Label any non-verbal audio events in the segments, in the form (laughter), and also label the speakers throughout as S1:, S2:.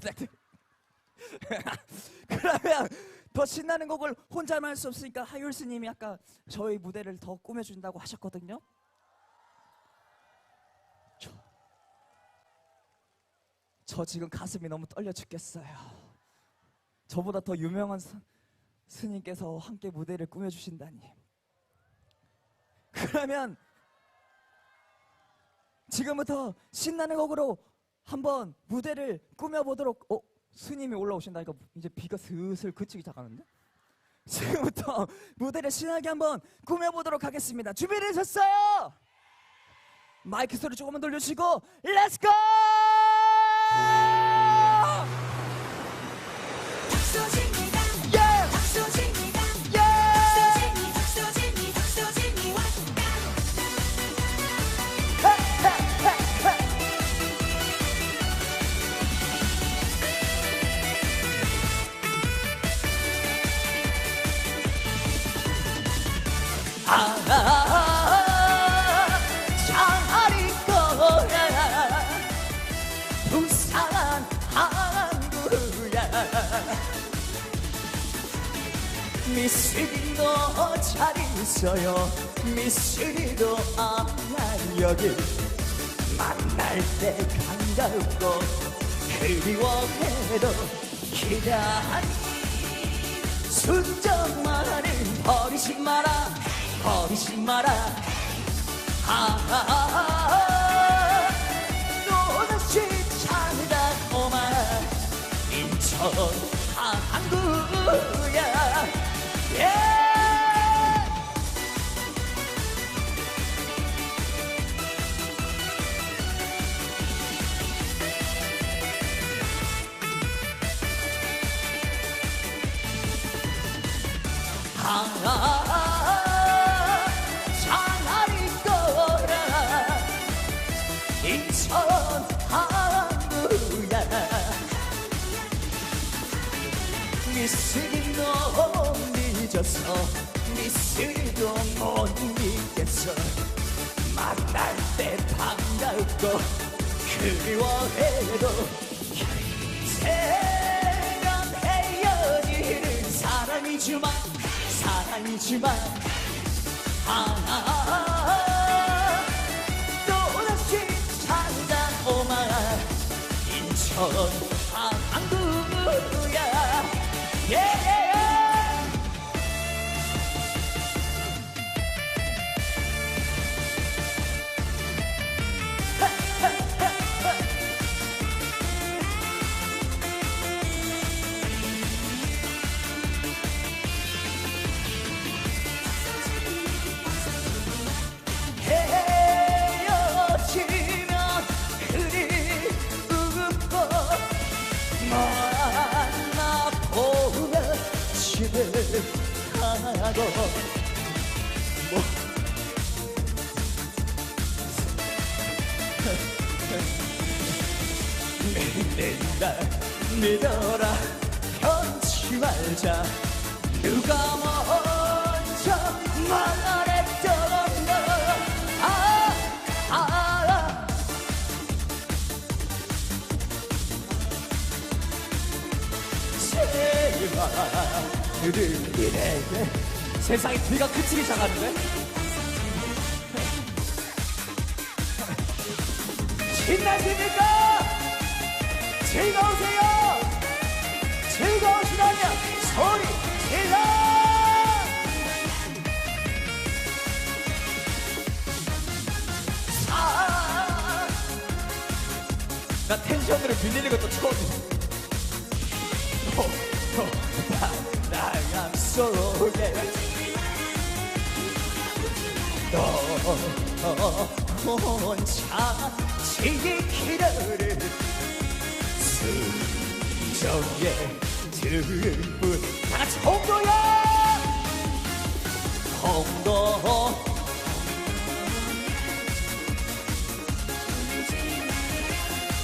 S1: 부탁드. (laughs) 그러면 더 신나는 곡을 혼자만 할 수 없으니까 하율스님이 아까 저희 무대를 더 꾸며준다고 하셨거든요. 저, 저 지금 가슴이 너무 떨려 죽겠어요. 저보다 더 유명한 스, 스님께서 함께 무대를 꾸며주신다니. 그러면 지금부터 신나는 곡으로 한번 무대를 꾸며보도록 어? 스님이 올라오신다니까 이제 비가 슬슬 그치기 시작하는데? (laughs) 지금부터 무대를 신나게 한번 꾸며보도록 하겠습니다 준비되셨어요? 마이크 소리 조금만 돌려주시고 렛츠고! 항구야. 미스리도 잘 있어요. 미스리도 아냐 여기. 만날 때 반갑고 그리워해도 기다리. 순정만은 버리지 마라. 버리지 마라. 아 항구야 예 아, 미스리 너 늦어서 미스리도 못 믿겠어. 만날 때 반갑고 그리워해도 새면 헤어지는 사랑이지만 사랑이지만 아 가고 뭐. 믿는다 믿어라. 편치 말자. 누가 먼저 말했던 아, 아, 제발 들리네 세상에 비가 그치기 시작하는데 신나십니까? 즐거우세요? 즐거우시다면 소리 질러! 아, 나 텐션으로 빌리는 것도 처음이야. 어, 어, 바 람 속에 너 혼자 지키려를 순정에 들뿐 다 홍도야 홍도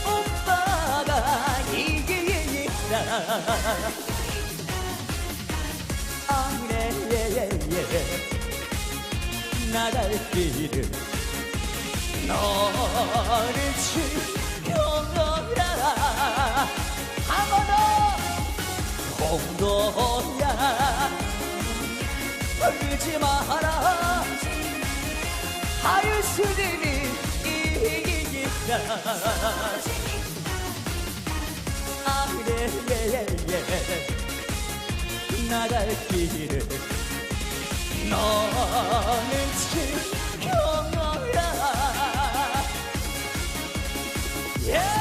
S1: 오빠가 이기다 나갈 길은 너를 지켜라. 아 정도야. 울지 마라. 하유스님이 이기다 아 그래 예, 예. 나갈 길을 너는 지켜라. 예